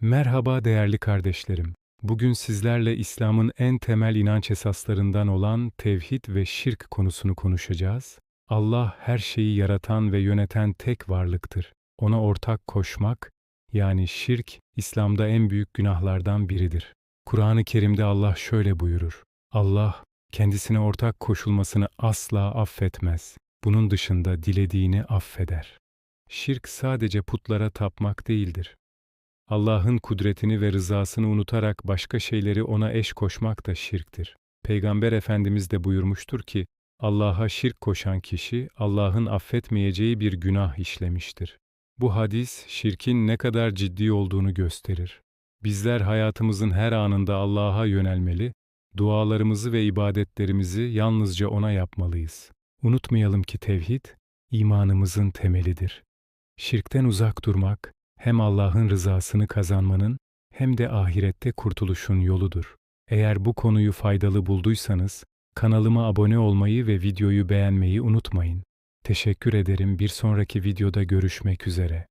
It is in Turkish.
Merhaba değerli kardeşlerim. Bugün sizlerle İslam'ın en temel inanç esaslarından olan tevhid ve şirk konusunu konuşacağız. Allah her şeyi yaratan ve yöneten tek varlıktır. Ona ortak koşmak, yani şirk, İslam'da en büyük günahlardan biridir. Kur'an-ı Kerim'de Allah şöyle buyurur. Allah, kendisine ortak koşulmasını asla affetmez. Bunun dışında dilediğini affeder. Şirk sadece putlara tapmak değildir. Allah'ın kudretini ve rızasını unutarak başka şeyleri ona eş koşmak da şirktir. Peygamber Efendimiz de buyurmuştur ki, Allah'a şirk koşan kişi Allah'ın affetmeyeceği bir günah işlemiştir. Bu hadis şirkin ne kadar ciddi olduğunu gösterir. Bizler hayatımızın her anında Allah'a yönelmeli, dualarımızı ve ibadetlerimizi yalnızca ona yapmalıyız. Unutmayalım ki tevhid imanımızın temelidir. Şirkten uzak durmak hem Allah'ın rızasını kazanmanın hem de ahirette kurtuluşun yoludur. Eğer bu konuyu faydalı bulduysanız kanalıma abone olmayı ve videoyu beğenmeyi unutmayın. Teşekkür ederim. Bir sonraki videoda görüşmek üzere.